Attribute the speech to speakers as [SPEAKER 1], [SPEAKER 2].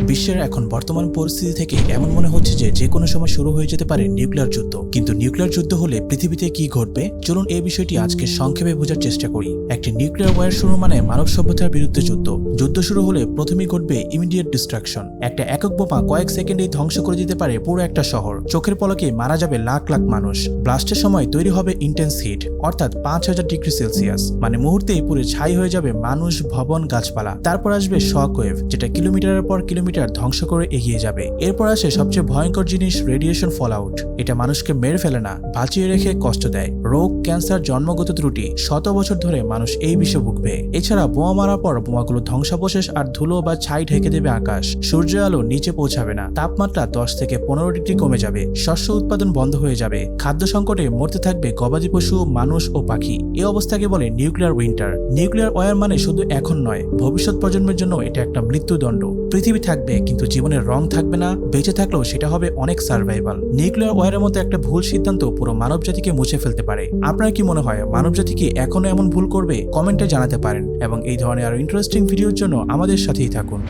[SPEAKER 1] বিশ্বের এখন বর্তমান পরিস্থিতি থেকে এমন মনে হচ্ছে যে যে কোনো সময় শুরু হয়ে যেতে পারে নিউক্লিয়ার যুদ্ধ। কিন্তু নিউক্লিয়ার যুদ্ধ হলে পৃথিবীতে কি ঘটবে? চলুন এই বিষয়টি আজকে সংক্ষেপে বোঝার চেষ্টা করি। একটি নিউক্লিয়ার ওয়ার শুরু মানে মানব সভ্যতার বিরুদ্ধে যুদ্ধ। যুদ্ধ শুরু হলে প্রথমেই ঘটবে ইমিডিয়েট ডিস্ট্রাকশন একটা একক বোমা কয়েক সেকেন্ডেই ধ্বংস করে দিতে পারে পুরো একটা শহর। চোখের পলকে মারা যাবে লাখ লাখ মানুষ। ব্লাস্টের সময় তৈরি হবে ইন্টেন্স হিট অর্থাৎ পাঁচ হাজার ডিগ্রি সেলসিয়াস। মানে মুহূর্তেই পুরো ছাই হয়ে যাবে মানুষ, ভবন, গাছপালা। তারপর আসবে শক ওয়েভ যেটা কিলোমিটারের পর কিলোমিটার ধ্বংস করে এগিয়ে যাবে। এরপর আসে সবচেয়ে ভয়ঙ্কর জিনিস রেডিয়েশন ফল আউট এটা মানুষকে মেরে ফেলে না, বাঁচিয়ে রেখে কষ্ট দেয়। রোগ ক্যান্সার জন্মগত ত্রুটি, শত বছর ধরে মানুষ এই বিষে ভুগবে। এছাড়া বোমা মারার পর বোমাগুলো ধ্বংসাবশেষ আর ধুলো বা ছাই ঢেকে দেবে আকাশ। সূর্যের আলো নিচে পৌঁছাবে না, তাপমাত্রা দশ থেকে পনেরো ডিগ্রি কমে যাবে, শস্য উৎপাদন বন্ধ হয়ে যাবে, খাদ্য সংকটে মরতে থাকবে গবাদি পশু, মানুষ ও পাখি। এ অবস্থাকে বলে নিউক্লিয়ার উইন্টার নিউক্লিয়ার ওয়ার মানে শুধু এখন নয়, ভবিষ্যৎ প্রজন্মের জন্য এটা একটা মৃত্যুদণ্ড। পৃথিবী থাকবে, কিন্তু জীবনের রং থাকবে না, বেঁচে থাকলেও সেটা হবে অনেক সার্ভাইভাল নিউক্লিয়ার ওয়ারের মতো একটা ভুল সিদ্ধান্ত পুরো মানব জাতিকে মুছে ফেলতে পারে। আপনার কি মনে হয় মানব জাতি কি এখনও এমন ভুল করবে? কমেন্টে জানাতে পারেন। এবং এই ধরনের আরও ইন্টারেস্টিং ভিডিওর জন্য আমাদের সাথেই থাকুন।